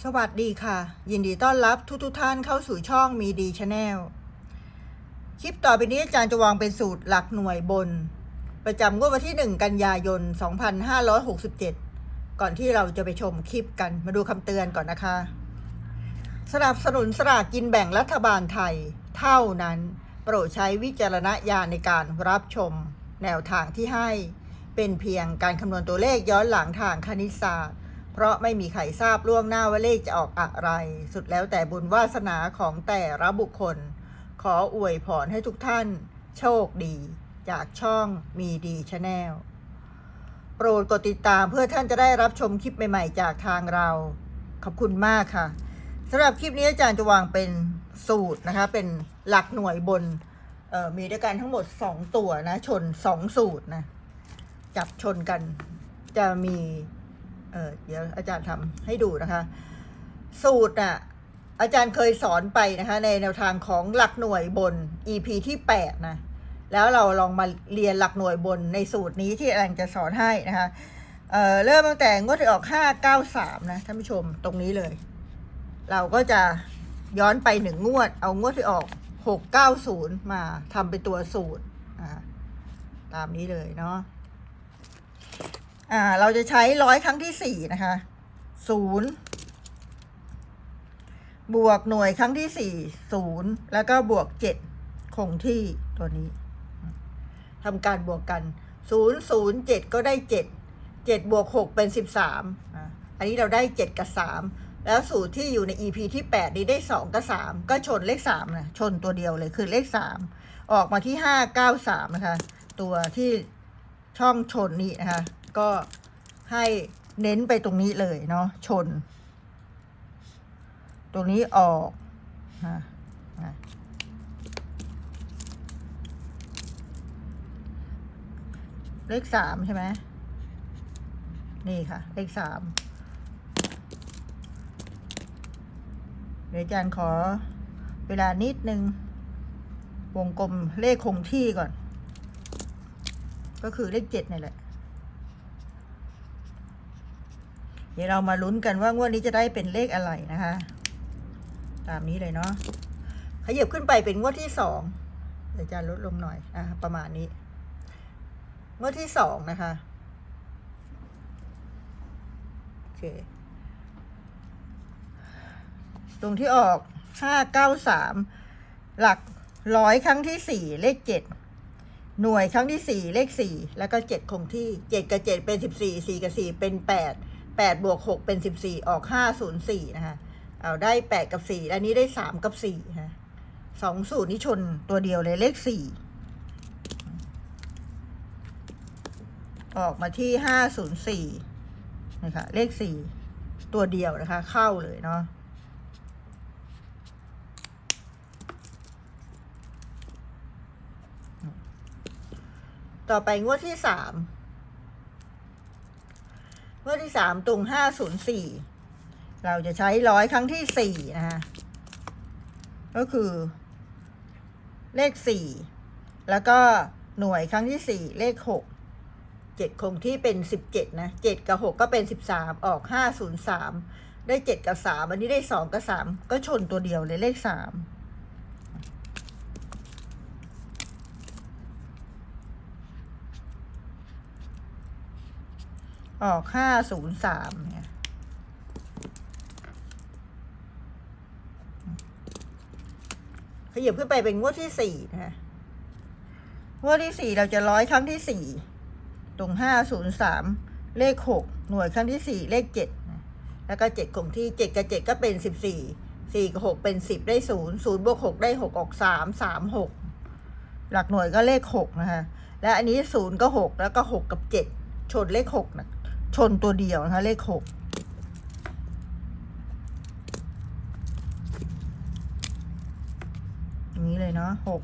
สวัสดีค่ะ ยินดีต้อนรับทุกทุกท่านเข้าสู่ช่องมีดีชาแนลคลิปต่อไปนี้อาจารย์จะวางเป็นสูตรหลักหน่วยบน ประจำงวดวันที่ 1 กันยายน 2567 ก่อนที่เราจะไปชมคลิปกันมาดูคำเตือนก่อนนะคะ สนับสนุนสลากกินแบ่งรัฐบาลไทย เท่านั้น โปรดใช้วิจารณญาณในการรับชม แนวทางที่ให้ เป็นเพียงการคำนวณตัวเลขย้อนหลังทางคณิตศาสตร์ เพราะไม่มีใครทราบล่วงหน้าว่าเลขจะออกอะไร สุดแล้วแต่บุญวาสนาของแต่ละบุคคล ขออวยพรให้ทุกท่าน โชคดี จากช่องมีดีชาแนลโปรดกดติดตามเพื่อท่านจะได้รับชมคลิปใหม่ๆ จากทางเรา ขอบคุณมากค่ะสำหรับคลิปนี้อาจารย์จะวางเป็นสูตรนะคะ เป็นหลักหน่วยบนมีด้วยกันทั้งหมด 2 ตัวนะ ชน 2 สูตรนะ จับชนกันจะมี เออเดี๋ยวอาจารย์ทำให้ดูนะคะ สูตรอะอาจารย์เคยสอนไปนะคะ ในแนวทางของหลักหน่วยบน EP ที่8นะแล้วเราลองมาเรียนหลักหน่วยบนในสูตรนี้ที่อาจารย์จะสอนให้นะคะเออเริ่มตั้งแต่งวดที่ออก 593 นะท่านผู้ชมตรงนี้เลย เราก็จะย้อนไปหนึ่งงวด เอางวดที่ออก 690 มาทำเป็นตัวสูตรตามนี้เลยเนาะ อ่าเราจะใช้ร้อยครั้งที่สี่นะคะศูนย์บวกหน่วยครั้งที่สี่ศูนย์แล้วก็บวกเจ็ดคงที่ตัวนี้ทำการบวกกันศูนย์ศูนย์เจ็ดก็ได้เจ็ดเจ็ดบวกหกเป็นสิบสามอันนี้เราได้เจ็ดกับสามแล้วสูตรที่อยู่ใน EP ที่แปดนี้ได้สองกับสามก็ชนเลขสามนะชนตัวเดียวเลยคือเลขสามออกมาที่ห้าเก้าสามนะคะ ตัวที่ช่องชนนี้นะคะ ก็ให้เน้นไปตรงนี้เลยเนาะชน ตรงนี้ออกนะเลขสามใช่ไหมนี่ค่ะ เลขสามเดี๋ยวอาจารย์ขอเวลานิดนึง วงกลมเลขคงที่ก่อน ก็คือเลขเจ็ดนี่แหละ เดี๋ยวเรามาลุ้นกันว่างวดนี้จะได้เป็นเลขอะไรนะคะ ตามนี้เลยเนาะขยับขึ้นไปเป็นงวดที่สองเดี๋ยวจะลดลงหน่อยอะประมาณนี้ งวดที่สองนะคะโอเคตรงที่ออกห้าเก้าสามหลักร้อยครั้งที่สี่เลขเจ็ดหน่วยครั้งที่สี่เลขสี่แล้วก็เจ็ดคงที่เจ็ดกับเจ็ดเป็นสิบสี่สี่กับสี่เป็นแปด แปดบวกหกเป็นสิบสี่ออกห้าศูนย์สี่นะคะเอาได้แปดกับสี่อันนี้ได้สามกับสี่ะสองสูตรนี้ชนตัวเดียวเลยเลขสี่ออกมาที่ห้าศูนย์สี่นะคะเลขสี่ตัวเดียวนะคะ เข้าเลยเนาะต่อไปงวดที่สาม งวดที่สามตรงห้าศูนย์สี่เราจะใช้ร้อยครั้งที่สี่นะฮะก็คือ เลขสี่แล้วก็หน่วยครั้งที่สี่เลขหกเจ็ดคงที่เป็นสิบเจ็ดนะเจ็ดกับหกก็เป็นสิบสามออกห้าศูนย์สามได้เจ็ดกับสามอันนี้ได้สองกับสามก็ชนตัวเดียวเลยเลขสาม ออกห้าศูนย์สามเนี่ยขยับขึ้นไปเป็นงวดที่สี่นะคะงวดที่สี่เราจะร้อยครั้งที่สี่ตรงห้าศูนย์สามเลขหกหน่วยครั้งที่สี่เลขเจ็ดแล้วก็เจ็ดคงที่เจ็ดกับเจ็ดก็เป็นสิบสี่สี่กับหกเป็นสิบได้ศูนย์ศูนย์บวกหกได้หกออกสามสามหกหลักหน่วยก็เลขหกนะคะและอันนี้ศูนย์ก็หกแล้วก็หกกับเจ็ดชนเลขหกนะ ชนตัวเดียวนะคะ เลขหกอย่างนี้เลยเนาะหก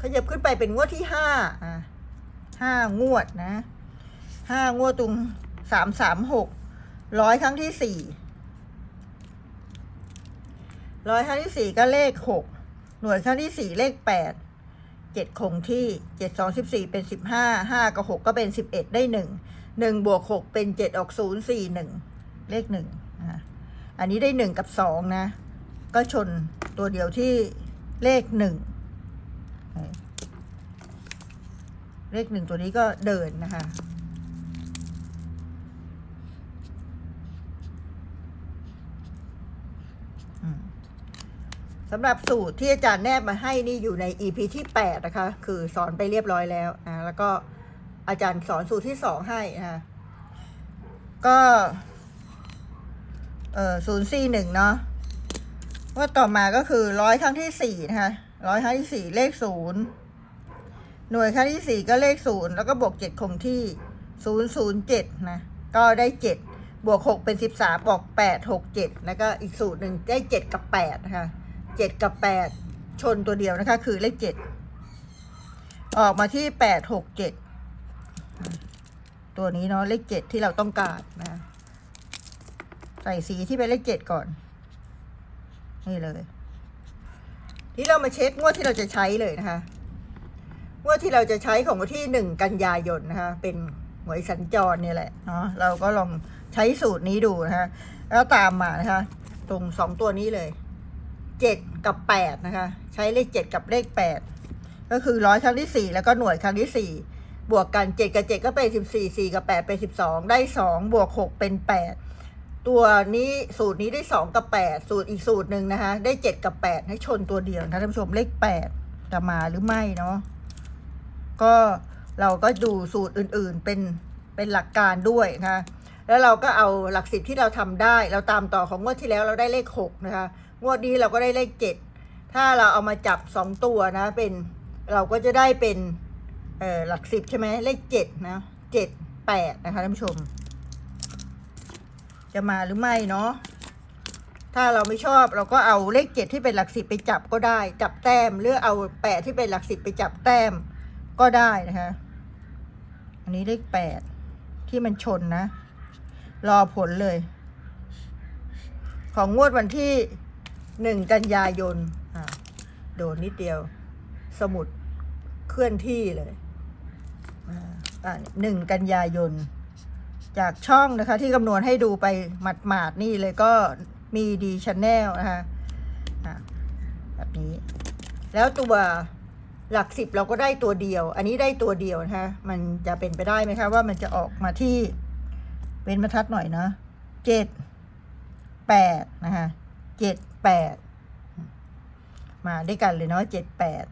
ขยับขึ้นไปเป็นงวดที่ห้าอะห้างวดนะห้างวดตรงสามสามหกร้อยครั้งที่สี่ร้อยครั้งที่สี่ก็เลขหก หน่วยครั้งที่สี่เลขแปดเจ็ดคงที่เจ็ดสองสิบสี่เป็นสิบห้าห้ากับหกก็เป็นสิบเอ็ดได้หนึ่งหนึ่งบวกหกเป็นเจ็ดออกศูนย์สี่หนึ่งเลขหนึ่งอันนี้ได้หนึ่งกับสองนะ ก็ชนตัวเดียวที่เลขหนึ่งเลขหนึ่งตัวนี้ก็เดินนะคะ สำหรับสูตรที่อาจารย์แนบมาให้นี่อยู่ใน EP ที่แปดนะคะ คือสอนไปเรียบร้อยแล้วนะแล้วก็อาจารย์สอนสูตรที่สองให้นะคะก็เออศูนย์สี่หนึ่งเนาะว่าต่อมาก็คือร้อยครั้งที่สี่นะคะร้อยครั้งที่สี่เลขศูนย์หน่วยครั้งที่สี่ก็เลขศูนย์แล้วก็บวกเจ็ดคงที่ศูนย์ศูนย์เจ็ดนะก็ได้เจ็ดบวกหกเป็นสิบสามบอกแปดหกเจ็ดแล้วก็อีกสูตรหนึ่งได้เจ็ดกับแปดนะคะ เจ็ดกับแปดชนตัวเดียวนะคะ คือเลขเจ็ดออกมาที่แปดหกเจ็ดตัวนี้เนาะเลขเจ็ดที่เราต้องการนะ ใส่สีที่เป็นเลขเจ็ดก่อน นี่เลย ที่เรามาเช็คงวดที่เราจะใช้เลยนะคะงวดที่เราจะใช้ของวันที่หนึ่งกันยายนนะคะ เป็นหวยสัญจรเนี่ยแหละเนาะเราก็ลองใช้สูตรนี้ดูนะคะแล้วตามมานะคะ ตรงสองตัวนี้เลย เจ็ดกับแปดนะคะ ใช้เลขเจ็ดกับเลขแปดก็คือร้อยครั้งที่สี่แล้วก็หน่วยครั้งที่สี่บวกกันเจ็ดกับเจ็ดก็เป็นสิบสี่สี่กับแปดเป็นสิบสองได้สองบวกหกเป็นแปดตัวนี้สูตรนี้ได้สองกับแปดสูตรอีกสูตรหนึ่งนะคะ ได้เจ็ดกับแปดให้ชนตัวเดียวนะท่านผู้ชมเลขแปดจะมาหรือไม่เนาะก็เราก็ดูสูตรอื่นๆเป็นเป็นหลักการด้วยนะคะแล้วเราก็เอาหลักสิบที่เราทำได้ เราตามต่อของงวดที่แล้วเราได้เลขหกนะคะ งวดนี้เราก็ได้เลขเจ็ดถ้าเราเอามาจับสองตัวนะเป็นเราก็จะได้เป็นเออหลักสิบใช่ไหมเลขเจ็ดนะเจ็ดแปดนะคะท่านผู้ชม จะมาหรือไม่เนาะถ้าเราไม่ชอบเราก็เอาเลขเจ็ดที่เป็นหลักสิบไปจับก็ได้ จับแต้มหรือเอาแปดที่เป็นหลักสิบไปจับแต้มก็ได้นะคะ อันนี้เลขแปดที่มันชนนะ รอผลเลย ของงวดวันที่ หนึ่งกันยายนโดนนิดเดียว สมุดเคลื่อนที่เลยอ่าหนึ่งกันยายน จากช่องนะคะ ที่คำนวณให้ดูไปหมาดๆนี่เลยก็มีดีชแนลนะคะอะแบบนี้ แล้วตัวหลักสิบเราก็ได้ตัวเดียว อันนี้ได้ตัวเดียวนะคะมันจะเป็นไปได้ไหมคะ ว่ามันจะออกมาที่เป็นบรรทัดหน่อยนะเจ็ดแปดนะคะเจ็ด แปดมาด้วยกันเลยเนาะเจ็ดแปด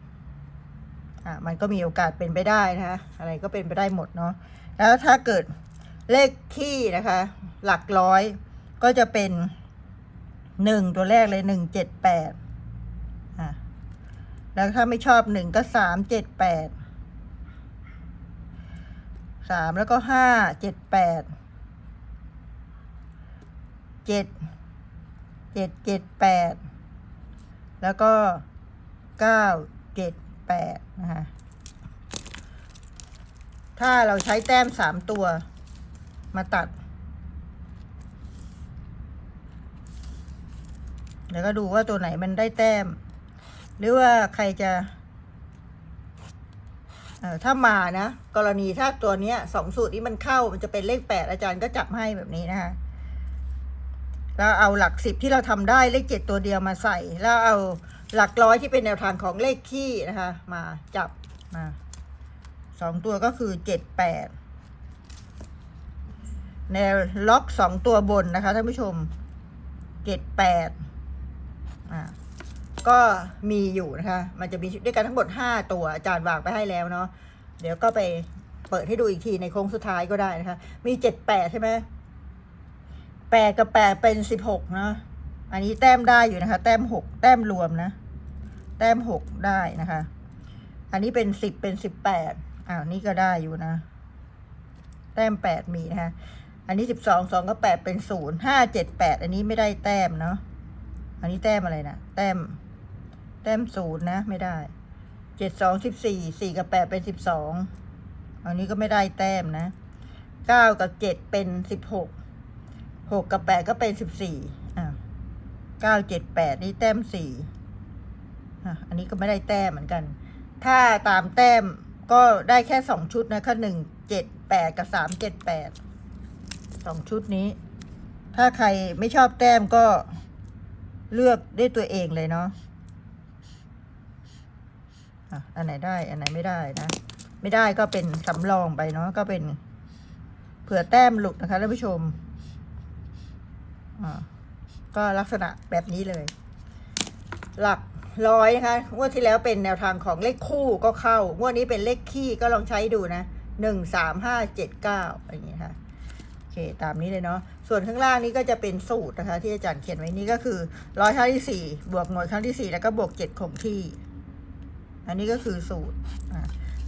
อะมันก็มีโอกาสเป็นไปได้นะคะอะไรก็เป็นไปได้หมดเนาะแล้วถ้าเกิดเลขที่นะคะ หลักร้อยก็จะเป็นหนึ่งตัวแรกเลยหนึ่งเจ็ดแปดอะแล้วถ้าไม่ชอบหนึ่งก็สามเจ็ดแปดสามแล้วก็ห้าเจ็ดแปดเจ็ด เจ็ดเจ็ดแปดแล้วก็เก้าเจ็ดแปดนะคะถ้าเราใช้แต้มสามตัวมาตัด แล้วก็ดูว่าตัวไหนมันได้แต้ม หรือว่าใครจะเอ่อถ้ามานะ กรณีถ้าตัวเนี้ยสองสูตรนี้มันเข้ามันจะเป็นเลขแปดอาจารย์ก็จับให้แบบนี้นะคะ แล้วเอาหลักสิบที่เราทำได้เลขเจ็ดตัวเดียวมาใส่ แล้วเอาหลักร้อยที่เป็นแนวทางของเลขขี้นะคะ มาจับมาสองตัวก็คือเจ็ดแปดแนวล็อกสองตัวบนนะคะท่านผู้ชมเจ็ดแปดอ่าก็มีอยู่นะคะ มันจะมีด้วยกันทั้งหมดห้าตัวอาจารย์วางไปให้แล้วเนาะเดี๋ยวก็ไปเปิดให้ดูอีกทีในโค้งสุดท้ายก็ได้นะคะ มีเจ็ดแปดใช่ไหม แปดกับแปดเป็นสิบหกเนาะอันนี้แต้มได้อยู่นะคะ แต้มหกแต้มรวมนะ แต้มหกได้นะคะ อันนี้เป็นสิบเป็นสิบแปดอ้าวนี่ก็ได้อยู่นะ แต้มแปดมีนะคะ อันนี้สิบสองสองก็แปดเป็นศูนย์ห้าเจ็ดแปดอันนี้ไม่ได้แต้มเนาะ อันนี้แต้มอะไรนะแต้ม แต้มศูนย์นะ ไม่ได้เจ็ดสองสิบสี่สี่กับแปดเป็นสิบสองอันนี้ก็ไม่ได้แต้มนะเก้ากับเจ็ดเป็นสิบหก หกกับแปดก็เป็นสิบสี่อ่าเก้าเจ็ดแปดนี่แต้มสี่อะอันนี้ก็ไม่ได้แต้มเหมือนกัน ถ้าตามแต้มก็ได้แค่สองชุดนะคะหนึ่งเจ็ดแปดกับสามเจ็ดแปดสองชุดนี้ ถ้าใครไม่ชอบแต้มก็เลือกได้ตัวเองเลยเนาะอะอันไหนได้ อันไหนไม่ได้นะ ไม่ได้ก็เป็นสำรองไปเนาะก็เป็นเผื่อแต้มหลุดนะคะท่านผู้ชม ก็ลักษณะแบบนี้เลย หลักร้อยนะคะงวดที่แล้วเป็นแนวทางของเลขคู่ก็เข้างวดนี้เป็นเลขคี่ก็ลองใช้ดูนะหนึ่งสามห้าเจ็ดเก้าอย่างเงี้ค่ะโอเคตามนี้เลยเนาะส่วนข้างล่างนี้ก็จะเป็นสูตรนะคะ ที่อาจารย์เขียนไว้นี้ก็คือร้อยครั้งที่สี่บวกหน่วยครั้งที่สี่แล้วก็บวกเจ็ดคงที่ อันนี้ก็คือสูตร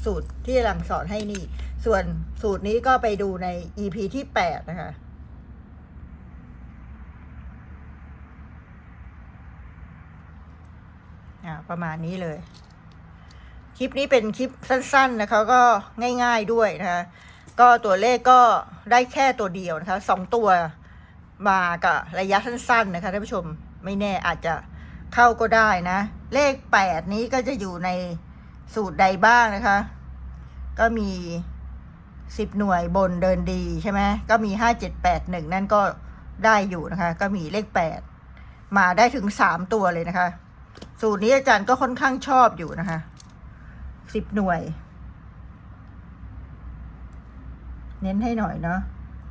สูตรที่กำลังสอนให้นี่ ส่วนสูตรนี้ก็ไปดูใน EP ที่แปดนะคะ อ่า ประมาณนี้เลย คลิปนี้เป็นคลิปสั้น ๆนะคะ ก็ง่าย ๆด้วยนะคะ ก็ตัวเลขก็ได้แค่ตัวเดียวนะคะสองตัวมากับระยะสั้น ๆ นะคะท่านผู้ชมไม่แน่อาจจะเข้าก็ได้นะ เลขแปดนี้ก็จะอยู่ในสูตรใดบ้างนะคะ ก็มีสิบหน่วยบนเดินดีใช่ไหมก็มีห้าเจ็ดแปดหนึ่งนั่นก็ได้อยู่นะคะ ก็มีเลขแปดมาได้ถึงสามตัวเลยนะคะ สูตรนี้อาจารย์ก็ค่อนข้างชอบอยู่นะคะสิบหน่วย เน้นให้หน่อยเนาะ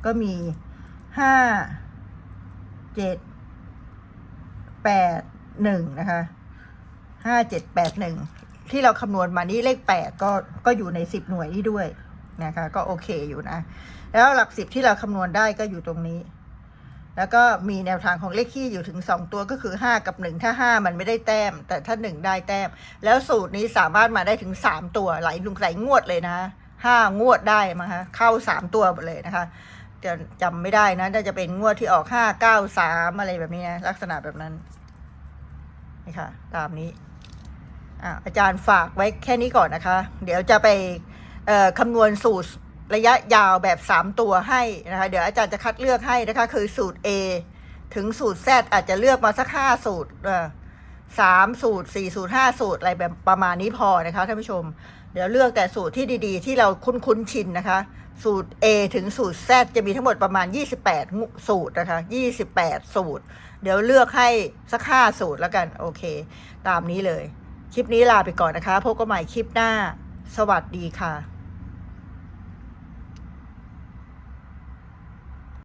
ก็มีห้าเจ็ดแปดหนึ่งนะคะห้าเจ็ดแปดหนึ่งที่เราคำนวณมานี้เลขแปดก็ก็อยู่ในสิบหน่วยนี้ด้วยนะคะ ก็โอเคอยู่นะ แล้วหลักสิบที่เราคำนวณได้ก็อยู่ตรงนี้ แล้วก็มีแนวทางของเลขคี่อยู่ถึงสองตัวก็คือห้ากับหนึ่งถ้าห้ามันไม่ได้แต้ม แต่ถ้าหนึ่งได้แต้ม แล้วสูตรนี้สามารถมาได้ถึงสามตัวหลายลุงหลายงวดเลยนะห้างวดได้มั้งคะเข้าสามตัวหมดเลยนะคะจะจำไม่ได้นะน่าจะเป็นงวดที่ออกห้าเก้าสามอะไรแบบนี้นะลักษณะแบบนั้นนี่ค่ะ ตามนี้อะอาจารย์ฝากไว้แค่นี้ก่อนนะคะ เดี๋ยวจะไปคำนวณสูตร ระยะยาวแบบ 3 ตัวให้นะคะ เดี๋ยวอาจารย์จะคัดเลือกให้นะคะ คือสูตร A ถึงสูตร Z อาจจะเลือกมาสักห้าสูตรสามสูตรสี่สูตรห้าสูตรอะไรแบบประมาณนี้พอนะคะท่านผู้ชม เดี๋ยวเลือกแต่สูตรที่ดีๆ ที่เราคุ้นๆชินนะคะ สูตร A ถึงสูตร Z จะมีทั้งหมดประมาณ 28 สูตรนะคะ28 สูตร เดี๋ยวเลือกให้สักห้าสูตรแล้วกันโอเค ตามนี้เลย คลิปนี้ลาไปก่อนนะคะพบกันใหม่คลิปหน้า สวัสดีค่ะ